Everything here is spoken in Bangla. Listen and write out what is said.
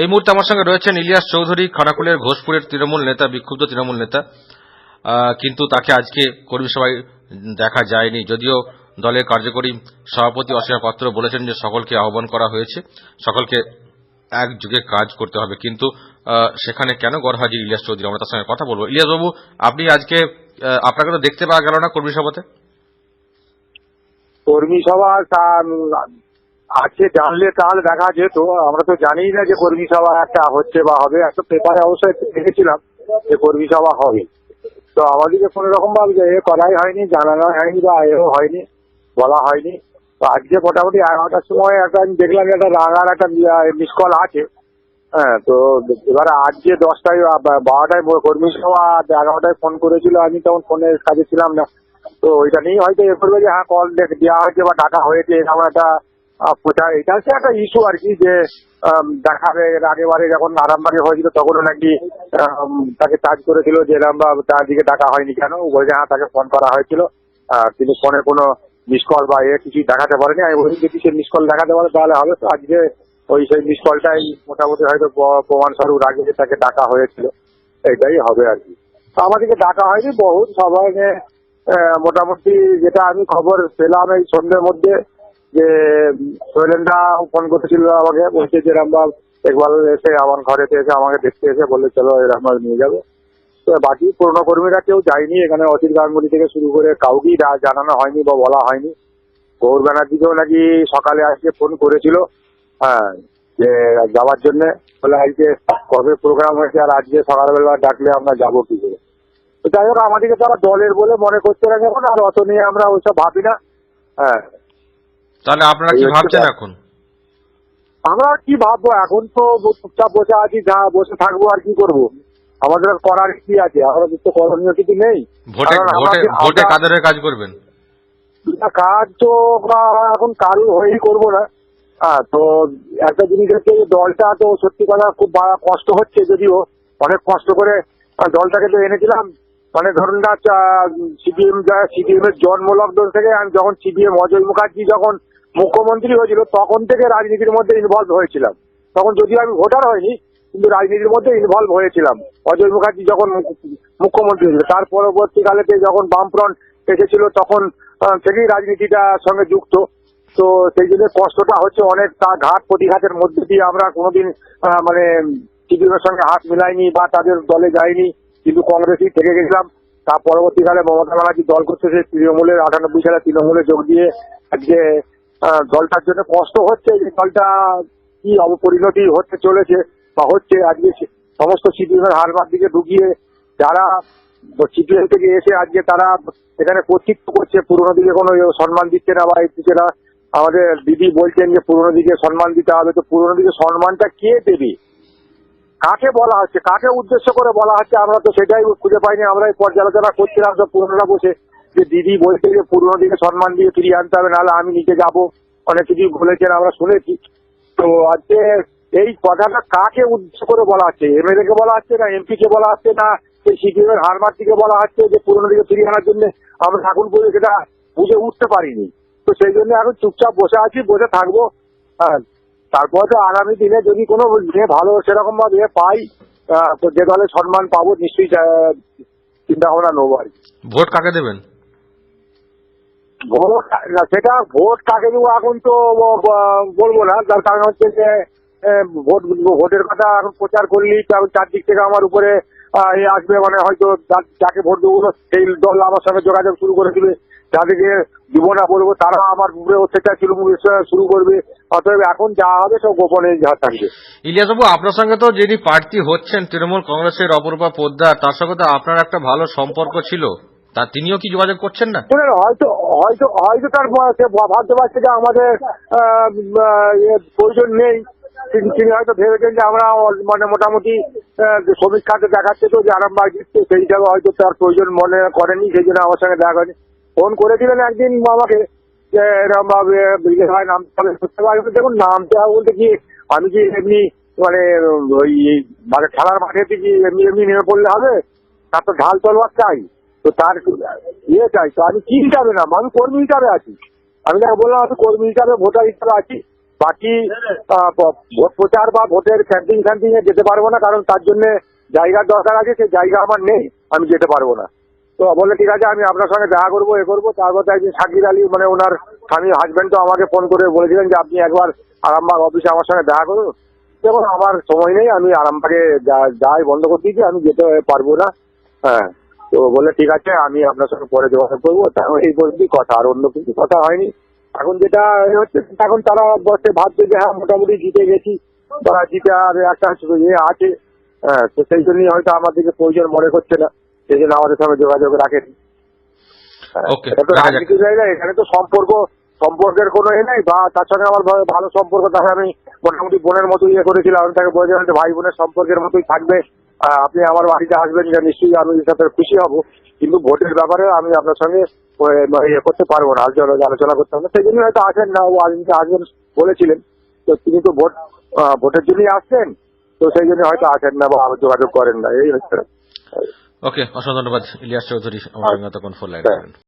এই মুহূর্তে আমার সঙ্গে রয়েছেন ইলিয়াস চৌধুরী, খানাকুলের ঘোষপুরের তৃণমূল নেতা, বিক্ষুব্ধ তৃণমূল নেতা। কিন্তু তাকে আজকে কর্মী সভায় দেখা যায়নি। যদিও দলের কার্যকরী সভাপতি অসীমা পাত্র বলেছেন যে সকলকে আহ্বান করা হয়েছে, সকলকে একযোগে কাজ করতে হবে। কিন্তু সেখানে কেন গড়হাজির ইলিয়াস চৌধুরী? আমরা তার সঙ্গে কথা বলব। ইলিয়াস বাবু, আপনি আজকে আপনাকে তো দেখতে পাওয়া গেল না কর্মী সভাতে? কর্মী সভা আছে, জানলে তাহলে দেখা যেত। আমরা তো জানি না যে কর্মী সভা একটা হচ্ছে বা হবে। একটা পেপারে অবশ্যই দেখেছিলাম যে কর্মী সভা হবে। তো আমাদেরকে কোনো রকম ভাবে যে এ করাই হয়নি, জানানো হয়নি বা এও হয়নি, বলা হয়নি। তো আজকে মোটামুটি এগারোটার সময় একটা আমি দেখলাম একটা রাঙার একটা মিস কল আছে। হ্যাঁ তো এবারে আজকে দশটায় বারোটায় কর্মী সভা এগারোটায় ফোন করেছিল। আমি তখন ফোনের কাজে ছিলাম না। তো ওইটা নিয়েই হয়তো এ যে হ্যাঁ কল দেওয়া হয়েছে বা টাকা হয়েছে, এরকম একটা প্রচার এটা হচ্ছে একটা ইস্যু আর কি যে দেখাবে এর আগেবারে যখন আরামবাগে হয়েছিল, তখনও নাকি তাকে চার্জ করেছিল যে বা তার দিকে টাকা হয়নি কেন? বলছে হ্যাঁ তাকে ফোন করা হয়েছিল। কিন্তু ফোনে কোনো মিস কল বা এ কিছু দেখাতে পারেনি। আমি বলি যদি সে মিস কল দেখাতে পারে, তাহলে হবে তো। আজকে ওই সেই মিস কলটাই মোটামুটি হয়তো প- প্রমাণস্বরূপ রাখবে যে তাকে ডাকা হয়েছিল। এটাই হবে আর কি। আমাদেরকে ডাকা হয়নি, বহুত সবাই মোটামুটি যেটা আমি খবর পেলাম এই সন্ধ্যের মধ্যে যে সোহেলেনদা ফোন করেছিল আমাকে, বলছে যে রামবাব একবার এসে আমার ঘরেতে এসে আমাকে দেখতে এসে বললে, চলো এরকম নিয়ে যাব। তো বাকি পুরনো কর্মীরা কেউ যায়নি। এখানে অচিত গাঙ্গুলি থেকে শুরু করে কাউকেই জানানো হয়নি বা বলা হয়নি। গৌর ব্যানার্জিকেও নাকি সকালে আজকে ফোন করেছিল হ্যাঁ যে যাওয়ার জন্য। বলে, আজকে কবে প্রোগ্রাম হয়েছে? আর আজকে সকালবেলা ডাকলে আমরা যাব কি করে? তো যাই হোক, আমাদেরকে তারা দলের বলে মনে করতে না যখন আর অত নিয়ে আমরা ওইসব ভাবি না। হ্যাঁ। তাহলে আপনারা কি ভাবছেন এখন? আমরা কি ভাববো? এখন তো চুপচাপ বসে আছি যা বসে থাকব আর কি করব? আমাদের করার কি আছে? আমাদের তো করণীয় কিছু নেই। ভোটে কাদের কাজ করবেন? কাজ তো আমরা এখন কারোর হয়েই করব না। হ্যাঁ তো একটা জিনিস হচ্ছে দলটা তো সত্যি কথা খুব কষ্ট হচ্ছে যদিও। অনেক কষ্ট করে দলটাকে তো এনেছিলাম। মানে ধরুন না সিপিএম সিপিএম এর জন্ম লগ্ন থেকে আমি যখন সিপিএম অজয় মুখার্জি যখন মুখ্যমন্ত্রী হয়েছিল, তখন থেকে রাজনীতির মধ্যে ইনভলভ হয়েছিলাম। তখন যদিও আমি ভোটার হয়নি, কিন্তু রাজনীতির মধ্যে ইনভলভ হয়েছিলাম। অজয় মুখার্জি যখন মুখ্যমন্ত্রী হয়েছিল, তার পরবর্তীকালেতে যখন বামফ্রন্ট এসেছিল, তখন থেকেই রাজনীতিটার সঙ্গে যুক্ত। তো সেই জন্য কষ্টটা হচ্ছে অনেক, তা ঘাট প্রতিঘাতের মধ্যে দিয়ে আমরা কোনোদিন মানে সিপিএম এর সঙ্গে হাত মিলাইনি বা তাদের দলে যাইনি, কিন্তু কংগ্রেসই থেকে গেছিলাম। তার পরবর্তীকালে মমতা ব্যানার্জি দল করতে সে তৃণমূলের আটানব্বই সালে তৃণমূলে যোগ দিয়ে আজকে দলটার জন্য কষ্ট হচ্ছে যে দলটা কি অবপরিণতি হতে চলেছে বা হচ্ছে, আজকে সমস্ত সিপিএম এর হারবার দিকে ঢুকিয়ে যারা সিপিএম থেকে এসে আজকে তারা এখানে কর্তৃত্ব করছে, পুরোনো দিকে কোনো সম্মান দিচ্ছে না বা দিচ্ছে না। আমাদের দিদি বলছেন যে, পুরোনো দিকে সম্মান দিতে হবে, তো পুরোনো দিকে সম্মানটা কে দেবে? কাকে বলা হচ্ছে? কাকে উদ্দেশ্য করে বলা হচ্ছে? আমরা তো সেটাই খুঁজে পাইনি আমরা এই পর্যালোচনা করছিলাম, সব পুরোনোরা বসে। যে দিদি বলছে যে পুরোনো দিকে সম্মান দিয়ে ফিরিয়ে আনতে হবে, নাহলে আমি নিজে যাব। অনেক কিছুই বলেছেন, আমরা শুনেছি। তো আজকে এই কথাটা কাকে উদ্দেশ্য করে বলা হচ্ছে? এমএলএ কে বলা হচ্ছে না এমপি কে বলা হচ্ছে না, এই সিপিএম এর হারমার দিকে বলা হচ্ছে যে পুরোনো দিকে ফিরিয়ে আনার জন্য আমরা এখন পর্যন্ত সেটা বুঝে উঠতে পারিনি। তো সেই জন্য এখন চুপচাপ বসে আছি, বসে থাকব। হ্যাঁ তারপর তো আগামী দিনে যদি কোনো ভালো সেরকম ভাবে পাই যে দলে সম্মান পাবো, নিশ্চয়ই চিন্তা ভাবনা নেব আর। ভোট কাকে দেবেন? ভোট না, সেটা ভোট কাকে দেবো এখন তো বলব না। তার কারণ হচ্ছে যে ভোট ভোটের কথা এখন প্রচার তো এখন চারদিক থেকে আমার উপরে এ আসবে মানে হয়তো যাকে ভোট দেবো সেই দল আমার সঙ্গে যোগাযোগ শুরু করে দিবে। যাদেরকে দিব না বলব তারা আমার উপরে অত্যাচার শুরু শুরু করবে। অতএব এখন যা হবে সব গোপনে যা থাকবে। ইলিয়াস বাবু আপনার সঙ্গে তো যিনি প্রার্থী হচ্ছেন তৃণমূল কংগ্রেসের অপরূপা পোদ্দার তার সঙ্গে তো আপনার একটা ভালো সম্পর্ক ছিল। তা তিনিও কি যোগাযোগ করছেন না? হয়তো হয়তো হয়তো তার ভাবতে পারছে যে আমাদের প্রয়োজন নেই। তিনি- হয়তো ভেবেছেন যে আমরা মানে মোটামুটি শ্রমিক খাতে দেখাচ্ছে তো যে আরামবাগ দিচ্ছে সেই হিসাবে হয়তো তার প্রয়োজন মনে করেনি, সেই জন্য আমার সঙ্গে দেখা হয়নি। ফোন করেছিলেন একদিন আমাকে, যে এরকম ভাবে ভাই নাম দেখুন নামতে হবে বলতে কি, আমি কি এমনি মানে ওই মানে খেলার মাঠেতে কি এমনি এমনি নেমে পড়লে হবে? তার তো ঢাল তলোয়ার চাই। তো তার ইয়ে চাই, তো আমি কি হিসাবে না, আমি কর্মী হিসাবে আছি। আমি তাকে বললাম, আমি কর্মী হিসাবে, ভোটার হিসাবে আছি। বাকি ভোট প্রচার বা ভোটের ক্যাম্পিং ফ্যাম্পিং এ যেতে পারব না, কারণ তার জন্য জায়গার দরকার আছে সেই জায়গা আমার নেই, আমি যেতে পারব না। তো বলে ঠিক আছে, আমি আপনার সঙ্গে দেখা করব, এ করব। তারপর একদিন শাকির আলী মানে ওনার স্বামী হাজবেন্ড তো আমাকে ফোন করে বলেছিলেন যে, আপনি একবার আরামবাগ অফিসে আমার সঙ্গে দেখা করুন। দেখুন, আমার সময় নেই, আমি আরামবাগে যাই বন্ধ করে দিয়েছি, আমি যেতে পারব না। হ্যাঁ। তো বলে ঠিক আছে আমি আপনার সঙ্গে পরে যোগাযোগ করব। এই পর্যন্তই কথা আর অন্য কিছু কথা হয়নি। এখন যেটা হচ্ছে এখন তারা বসে ভাবছে যে হ্যাঁ মোটামুটি জিতে গেছি। বা জিতে আর একটা ইয়ে আছে। হ্যাঁ তো সেই জন্যই হয়তো আমাদেরকে প্রয়োজন মনে করছে না। সেই জন্য আমাদের সঙ্গে যোগাযোগ রাখেন। হ্যাঁ, এটা তো জায়গা এখানে তো সম্পর্ক সম্পর্কের কোনো এ নেই বা তার সঙ্গে আমার ভালো- সম্পর্ক তাকে আমি মোটামুটি বোনের মতো ইয়ে করেছিলাম। তাকে বলেছিলাম ভাই বোনের সম্পর্কের মতোই থাকবে। আপনি আমার বাড়িতে আসবেন যে নিশ্চয়ই আমি সাথে খুশি হব কিন্তু ভোটের ব্যাপারে আমি আপনার সঙ্গে ইয়ে করতে পারব না আলোচনা আলোচনা করতে হবে। সেই জন্য হয়তো আসেন না ও আজকে আসবেন বলেছিলেন তো তিনি তো ভোট ভোটের জন্যই আসছেন তো সেই জন্য হয়তো আসেন না বা যোগাযোগ করেন না এই হচ্ছে ওকে অসংখ্য ধন্যবাদ ইলিয়াস চৌধুরী আমার কোন ফোন লাইন হ্যাঁ। করেন